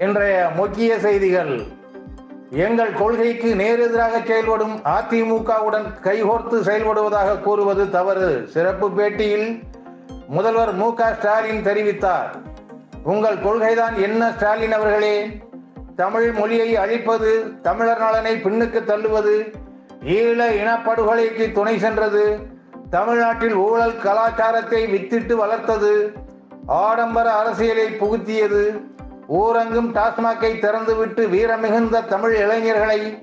இன்றைய முக்கிய செய்திகள். எங்கள் கொள்கைக்கு நேரெதிராக செயல்படும் அதிமுகவுடன் கைகோர்த்து செயல்படுவதாக கூறுவது தவறு. சிறப்பு பேட்டியில் முதல்வர் மு க ஸ்டாலின் தெரிவித்தார். உங்கள் கொள்கைதான் என்ன ஸ்டாலின் அவர்களே? தமிழ் மொழியை அழிப்பது தமிழர் நலனை பின்னுக்கு தள்ளுவது ஈழ இனப்படுகொலைக்கு துணை சென்றது தமிழ்நாட்டில் ஊழல் கலாச்சாரத்தை வித்திட்டு வளர்த்தது ஆடம்பர அரசியலை புகுத்தியது ஊரங்கும் டாஸ்மாகை திறந்துவிட்டு வீரமிகுந்த தமிழ் இளைஞர்களை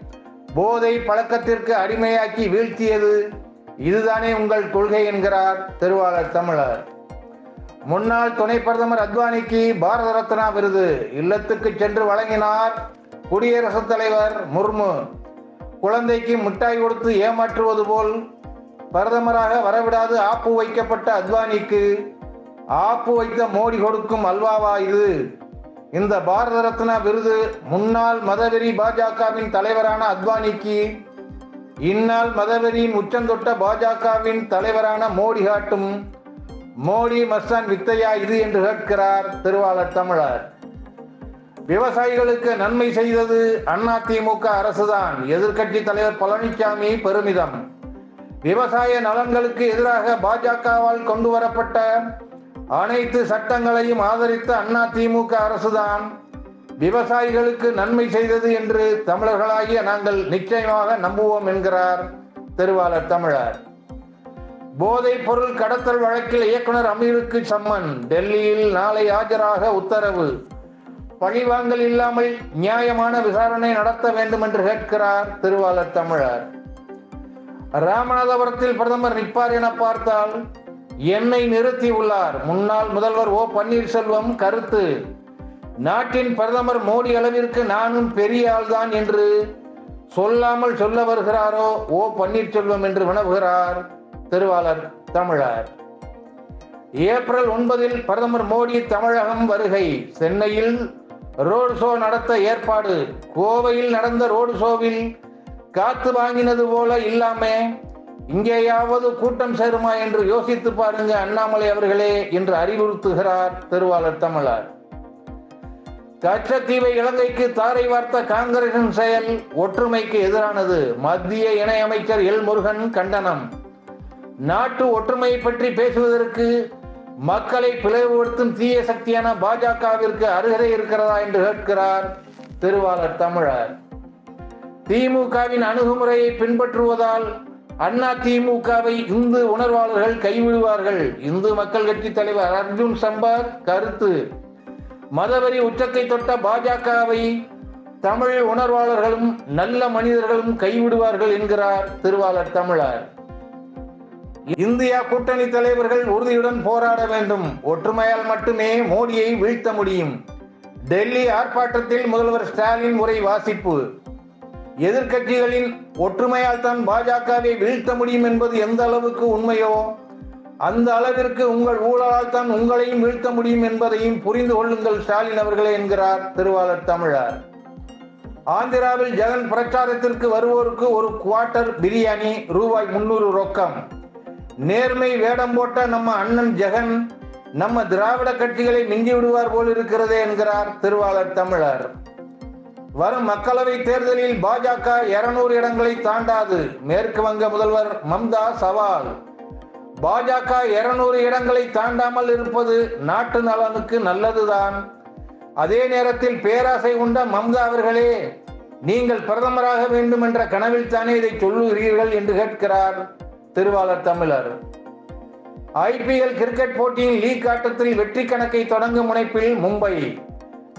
போதை பழக்கத்திற்கு அடிமையாக்கி வீழ்த்தியது இதுதானே உங்கள் கொள்கை என்கிறார் திருவாளர் தமிழர். முன்னாள் துணை பிரதமர் அத்வானிக்கு பாரத ரத்னா விருது. இல்லத்துக்கு சென்று வழங்கினார் குடியரசுத் தலைவர் முர்மு. குழந்தைக்கு மிட்டாய் கொடுத்து ஏமாற்றுவது போல் பிரதமராக வரவிடாது ஆப்பு வைக்கப்பட்ட அத்வானிக்கு. ஆப்பு வைத்த மோடி கொடுக்கும் அல்வாவா இது. இந்த பாரத ரத்னா விருது முன்னாள் மதவெறி பாஜகவின் தலைவரான அத்வானிக்கு இந்நாள் மதவெறியின் உச்சந்தொட்ட பாஜகவின் தலைவரான மோடி காட்டும். மோடி மஸ்தான் வித்தையா இது என்று கேட்கிறார் திருவாளர் தமிழர். விவசாயிகளுக்கு நன்மை செய்தது அதிமுக அரசுதான். எதிர்க்கட்சி தலைவர் பழனிசாமி பெருமிதம். விவசாய நலன்களுக்கு எதிராக பாஜகவால் கொண்டு வரப்பட்ட அனைத்து சட்டங்களையும் ஆதரித்த அண்ணா திமுக அரசுதான். விவசாயிகளுக்கு நன்மை செய்தது என்று தமிழர்களாகிய நாங்கள் நிச்சயமாக நம்புவோம் என்கிறார் திருவாளர் தமிழர். போதைப் பொருள் கடத்தல் வழக்கில் இயக்குனர் அமீருக்கு சம்மன். டெல்லியில் நாளை ஆஜராக உத்தரவு. பழிவாங்கல் இல்லாமல் நியாயமான விசாரணை நடத்த வேண்டும் என்று கேட்கிறார் திருவாளர் தமிழர். ராமநாதபுரத்தில் பிரதமர் நிற்பார் என பார்த்தால் என்னை நிறுத்தியுள்ளார் முன்னாள் முதல்வர் ஓ பன்னீர்செல்வம் கருத்து. நாட்டின் பிரதமர் மோடி அளவிற்கு நானும் பெரிய ஆள்தான் என்று சொல்லாமல் சொல்ல வருகிறாரோ ஓ பன்னீர்செல்வம் என்று வினவுகிறார் திருவாளர் தமிழர். ஏப்ரல் ஒன்பதில் பிரதமர் மோடி தமிழகம் வருகை. சென்னையில் ரோடு ஷோ நடத்த ஏற்பாடு. கோவையில் நடந்த ரோடு ஷோவில் காத்து வாங்கினது போல இல்லாமல் இங்கேயாவது கூட்டம் சேருமா என்று யோசித்து பாருங்க அண்ணாமலை அவர்களே என்று அறிவுறுத்துகிறார் திருவாளர் தமிழர். கச்சத்தீவை இலங்கைக்கு தாரை வார்த்த காங்கிரசின் செயல் ஒற்றுமைக்கு எதிரானது. மத்திய இணையமைச்சர் எல் முருகன் கண்டனம். நாட்டு ஒற்றுமையை பற்றி பேசுவதற்கு மக்களை பிளவுபடுத்தும் தீய சக்தியான பாஜகவிற்கு அருகதை இருக்கிறதா என்று கேட்கிறார் திருவாளர் தமிழர். திமுகவின் அணுகுமுறையை பின்பற்றுவதால் அண்ணா திமுகவை இந்து உணர்வாளர்கள் கைவிடுவார்கள். இந்து மக்கள் கட்சி தலைவர் அர்ஜுன் சம்பாத் கருத்து. மதவரி உச்சத்தை தொட்ட பாஜகவை தமிழ் உணர்வாளர்களும் நல்ல மனிதர்களும் கைவிடுவார்கள் என்கிறார் திருவாளர் தமிழர். இந்தியா கூட்டணி தலைவர்கள் உறுதியுடன் போராட வேண்டும். ஒற்றுமையால் மட்டுமே மோடியை வீழ்த்த முடியும். டெல்லி ஆர்ப்பாட்டத்தில் முதல்வர் ஸ்டாலின் உரை வாசிப்பு. எதிர்க்கட்சிகளின் ஒற்றுமையால் தான் பாஜகவை வீழ்த்த முடியும் என்பது எந்த அளவுக்கு உண்மையோ அந்த அளவிற்கு உங்கள் ஊழலால் தான் உங்களையும் வீழ்த்த முடியும் என்பதையும் புரிந்து கொள்ளுங்கள் ஸ்டாலின் அவர்களே என்கிறார் திருவாளர் தமிழர். ஆந்திராவில் ஜெகன் பிரச்சாரத்திற்கு வருவோருக்கு ஒரு குவார்ட்டர் பிரியாணி ரூபாய் முன்னூறு ரொக்கம். நேர்மை வேடம் போட்ட நம்ம அண்ணன் ஜெகன் நம்ம திராவிட கட்சிகளை மிஞ்சி விடுவார் போல் இருக்கிறதே என்கிறார் திருவாளர் தமிழர். வரும் மக்களவை தேர்தலில் பாஜக இருநூறு இடங்களை தாண்டாது. மேற்கு வங்க முதல்வர் மம்தா சவால். பாஜக இருநூறு இடங்களை தாண்டாமல் இருப்பது நாட்டு நலனுக்கு நல்லதுதான். அதே நேரத்தில் பேராசை உண்ட மம்தா அவர்களே நீங்கள் பிரதமராக வேண்டும் என்ற கனவில் தானே இதை சொல்லுகிறீர்கள் என்று கேட்கிறார் திருவாளர் தமிழர். ஐபிஎல் கிரிக்கெட் போட்டியின் லீக் ஆட்டத்தில் வெற்றி கணக்கை தொடங்கும் முனைப்பில் மும்பை.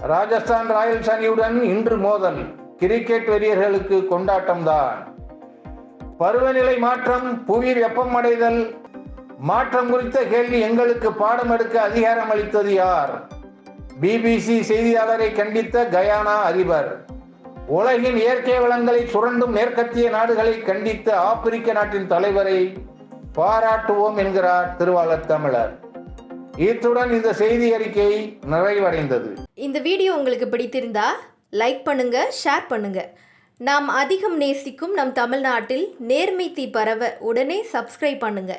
ராஜஸ்தான் ராயல்ஸ் அணியுடன் இன்று மோதல். கிரிக்கெட் வெறியர்களுக்கு கொண்டாட்டம்தான். பருவநிலை மாற்றம் புவி வெப்பமடைதல் மாற்றம் குறித்த கேள்வி எங்களுக்கு பாடம் எடுக்க அதிகாரம் அளித்தது யார்? பிபிசி செய்தியாளரை கண்டித்த கயானா அதிபர். உலகின் இயற்கை வளங்களை சுரண்டும் மேற்கத்திய நாடுகளை கண்டித்த ஆப்பிரிக்க நாட்டின் தலைவரை பாராட்டுவோம் என்கிறார் திருவாளர் தமிழர். இத்துடன் இந்த செய்தி அறிக்கை நிறைவடைந்தது. இந்த வீடியோ உங்களுக்கு பிடித்திருந்தா லைக் பண்ணுங்க ஷேர் பண்ணுங்க. நாம் அதிகம் நேசிக்கும் நம் தமிழ்நாட்டில் நேர்மை தீ பரவ உடனே சப்ஸ்கிரைப் பண்ணுங்க.